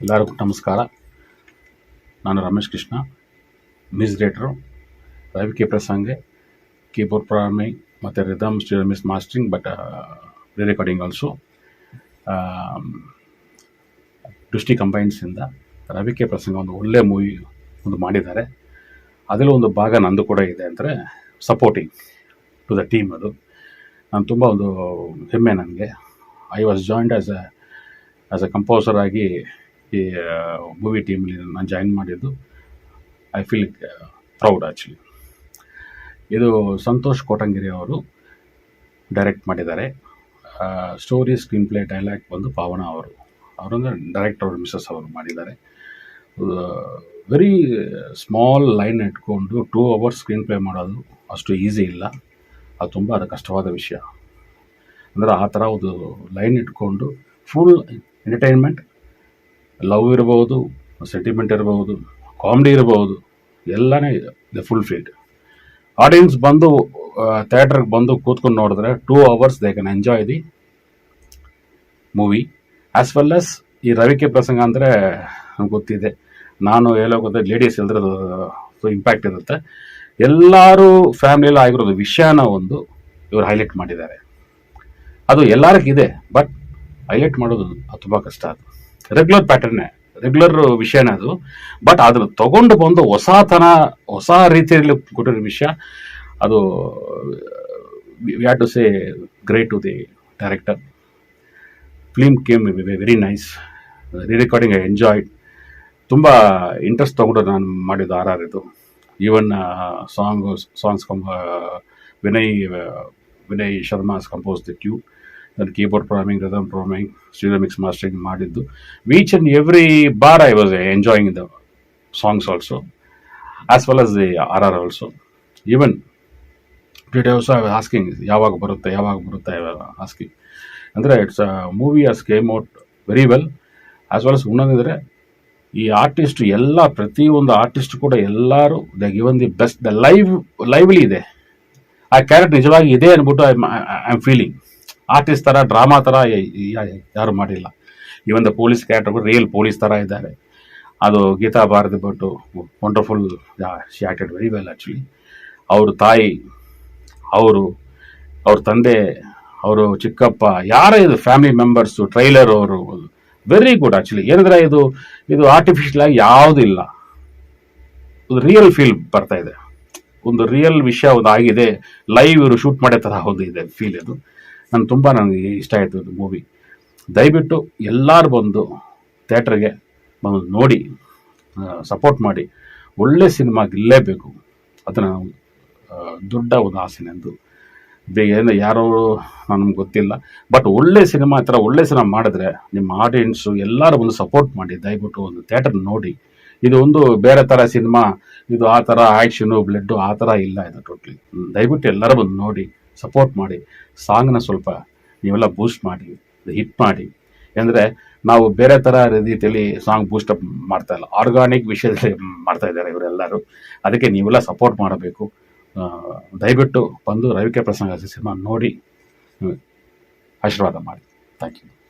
ಎಲ್ಲರಿಗೂ ನಮಸ್ಕಾರ. ನಾನು ರಮೇಶ್ ಕೃಷ್ಣ ಮಿಸ್ ಡೇಟ್ರು ರವಿ ಕೆ ಪ್ರಸಂಗೆ, ಕೀಬೋರ್ಡ್ ಪ್ರೋಗ್ರಾಮಿಂಗ್ ಮತ್ತು rhythm mix mastering but re recording also Drishti ಕಂಬೈನ್ಸಿಂದ Ravi K ಪ್ರಸಂಗ ಒಂದು ಒಳ್ಳೆ ಮೂವಿ ಒಂದು ಮಾಡಿದ್ದಾರೆ. ಅದರಲ್ಲಿ ಒಂದು ಭಾಗ ನಂದು ಕೂಡ ಇದೆ ಅಂದರೆ ಸಪೋರ್ಟಿಂಗ್ ಟು ದ ಟೀಮ್ ಅದು. ನಾನು ತುಂಬ ಒಂದು ಹೆಮ್ಮೆ ನನಗೆ. I was joined as a as a composer ಆಗಿ ಈ ಮೂವಿ ಟೀಮಲ್ಲಿ ನಾನು ಜಾಯಿನ್ ಮಾಡಿದ್ದು. ಐ ಫೀಲ್ ಪ್ರೌಡ್ ಆ್ಯಕ್ಚುಲಿ ಇದು ಸಂತೋಷ್ ಕೋಟಂಗಿರಿ ಅವರು ಡೈರೆಕ್ಟ್ ಮಾಡಿದ್ದಾರೆ. ಸ್ಟೋರಿ ಸ್ಕ್ರೀನ್ ಪ್ಲೇ ಡೈಲಾಗ್ ಬಂದು ಪಾವನ ಅವರು. ಅವರಂದ್ರೆ ಡೈರೆಕ್ಟ್ ಅವರು ಮಿಸಸ್ ಅವರು ಮಾಡಿದ್ದಾರೆ. ವೆರಿ ಸ್ಮಾಲ್ ಲೈನ್ ಇಟ್ಕೊಂಡು ಟೂ ಅವರ್ಸ್ ಸ್ಕ್ರೀನ್ ಪ್ಲೇ ಮಾಡೋದು ಅಷ್ಟು ಈಸಿ ಇಲ್ಲ. ಅದು ತುಂಬ ಅದು ಕಷ್ಟವಾದ ವಿಷಯ. ಅಂದರೆ ಆ ಥರ ಒಂದು ಲೈನ್ ಇಟ್ಕೊಂಡು ಫುಲ್ ಎಂಟರ್ಟೈನ್ಮೆಂಟ್ ಲವ್ ಇರಬಹುದು ಸೆಂಟಿಮೆಂಟ್ ಇರಬಹುದು ಕಾಮಿಡಿ ಇರಬಹುದು, ಎಲ್ಲನೇ ಇದೆ. ಫುಲ್ ಫೀಲ್ಡ್ ಆಡಿಯನ್ಸ್ ಬಂದು ಥಿಯೇಟ್ರಿಗೆ ಬಂದು ಕೂತ್ಕೊಂಡು ನೋಡಿದ್ರೆ two hours they can enjoy the movie as well as ಈ ರವಿಕೆ ಪ್ರಸಂಗ ಅಂದರೆ ನಮ್ಗೆ ಗೊತ್ತಿದೆ. ನಾನು ಹೇಳೋ ಗೊತ್ತೆ ಲೇಡೀಸ್ ಎಲ್ಲರದ್ದು ಇಂಪ್ಯಾಕ್ಟ್ ಇರುತ್ತೆ. ಎಲ್ಲರೂ ಫ್ಯಾಮಿಲಿಯಲ್ಲಿ ಆಗಿರೋದು ವಿಷಯನ ಒಂದು ಇವರು ಹೈಲೈಟ್ ಮಾಡಿದ್ದಾರೆ. ಅದು ಎಲ್ಲರಿಗಿದೆ ಬಟ್ ಹೈಲೈಟ್ ಮಾಡೋದು ತುಂಬ ಕಷ್ಟ ಅದು. ರೆಗ್ಯುಲರ್ ಪ್ಯಾಟರ್ನೇ ರೆಗ್ಯುಲರ್ ವಿಷಯನೇ ಅದು. ಬಟ್ ಅದನ್ನು ತಗೊಂಡು ಬಂದು ಹೊಸತನ, ಹೊಸ ರೀತಿಯಲ್ಲಿ ಕೊಟ್ಟಿರೋ ವಿಷಯ, ಅದು had to say great to the director film came very nice re recording I enjoyed ತುಂಬ ಇಂಟ್ರೆಸ್ಟ್ ತೊಗೊಂಡು ನಾನು ಮಾಡಿದ್ದು ಆರ್ ಆರ್ ಇದು. Even song songs ಕಂಪ Vinay Vinay Sharma's compose the tune ನಾನು keyboard programming rhythm programming stereo mix mastering ಮಾಡಿದ್ದು. Which and every bar I was enjoying the songs also as well as the R R also even today also I asking ಯಾವಾಗ ಬರುತ್ತೆ ಯಾವಾಗ ಬರುತ್ತೆ? Asking ಅಂದರೆ it's movie as came out very well as well as ಇನ್ನೊಂದಿದ್ರೆ, ಈ artist ಎಲ್ಲ, ಪ್ರತಿಯೊಂದು artist ಕೂಡ ಎಲ್ಲರೂ the given the best the live lively ಇದೆ. ಆ ಕ್ಯಾರೆಟ್ ನಿಜವಾಗಿ ಇದೆ ಅಂದ್ಬಿಟ್ಟು I I am feeling artist ಥರ ಡ್ರಾಮಾ ಥರ ಯಾರು ಮಾಡಿಲ್ಲ. ಈ ಒಂದು ಪೊಲೀಸ್ ಕ್ಯಾರೆಕ್ಟರ್ ರಿಯಲ್ ಪೊಲೀಸ್ ಥರ ಇದ್ದಾರೆ. ಅದು Geetha Bharathi Bhat wonderful she acted very well actually ಅವ್ರ ತಾಯಿ, ಅವರು, ಅವ್ರ ತಂದೆ, ಅವರು ಚಿಕ್ಕಪ್ಪ, ಯಾರೇ ಇದು ಫ್ಯಾಮಿಲಿ ಮೆಂಬರ್ಸು ಟ್ರೈಲರ್ ಅವರು ವೆರಿ ಗುಡ್ ಆ್ಯಕ್ಚುಲಿ ಏನಂದ್ರೆ ಇದು ಇದು ಆರ್ಟಿಫಿಷಿಯಲ್ ಆಗಿ ಯಾವುದೂ ಇಲ್ಲ. ಒಂದು ರಿಯಲ್ ಫೀಲ್ ಬರ್ತಾ ಇದೆ. ಒಂದು ರಿಯಲ್ ವಿಷಯ ಒಂದು ಆಗಿದೆ. ಲೈವ್ ಇವರು ಶೂಟ್ ಮಾಡೋ ಥರ ಒಂದು ಇದೆ ಫೀಲ್ ಇದು. ನಾನು ತುಂಬ ನನಗೆ ಇಷ್ಟ ಆಯಿತು ಮೂವಿ ದಯವಿಟ್ಟು ಎಲ್ಲರೂ ಬಂದು ಥಿಯೇಟ್ರಿಗೆ ಬಂದು ನೋಡಿ ಸಪೋರ್ಟ್ ಮಾಡಿ. ಒಳ್ಳೆ ಸಿನಿಮಾ ಗೆಲ್ಲೇಬೇಕು. ಅದನ್ನು ದೊಡ್ಡ ಒಂದು ಆಸೆನೆಂದು ಬೇಗ ಏನು ಯಾರೋ ನನಗೆ ಗೊತ್ತಿಲ್ಲ. ಬಟ್ ಒಳ್ಳೆ ಸಿನಿಮಾ ಥರ ಒಳ್ಳೆ ಸಿನಿಮಾ ಮಾಡಿದ್ರೆ ನಿಮ್ಮ ಆಡಿಯನ್ಸು ಎಲ್ಲರೂ ಬಂದು ಸಪೋರ್ಟ್ ಮಾಡಿ, ದಯವಿಟ್ಟು ಒಂದು ಥಿಯೇಟರ್ ನೋಡಿ. ಇದು ಒಂದು ಬೇರೆ ಥರ ಸಿನಿಮಾ ಇದು ಆ ಥರ ಆ್ಯಕ್ಷನು ಬ್ಲಡ್ಡು ಆ ಥರ ಇಲ್ಲ ಇದು ಟೋಟ್ಲಿ ದಯವಿಟ್ಟು ಎಲ್ಲರೂ ಬಂದು ನೋಡಿ. ಸಪೋರ್ಟ್ ಮಾಡಿ ಸಾಂಗ್ನ ಸ್ವಲ್ಪ ನೀವೆಲ್ಲ ಬೂಸ್ಟ್ ಮಾಡಿ ಹಿಟ್ ಮಾಡಿ. ಅಂದರೆ ನಾವು ಬೇರೆ ಥರ ರೀತಿಯಲ್ಲಿ ಸಾಂಗ್ ಬೂಸ್ಟಪ್ ಮಾಡ್ತಾ ಇಲ್ಲ. ಆರ್ಗಾನಿಕ್ ವಿಷಯದಲ್ಲಿ ಮಾಡ್ತಾ ಇದ್ದಾರೆ ಇವರೆಲ್ಲರೂ. ಅದಕ್ಕೆ ನೀವೆಲ್ಲ ಸಪೋರ್ಟ್ ಮಾಡಬೇಕು. ದಯವಿಟ್ಟು ಬಂದು ರವಿಕೆ ಪ್ರಸಂಗ ಸಿನಿಮಾ ನೋಡಿ ಆಶೀರ್ವಾದ ಮಾಡಿ. Thank you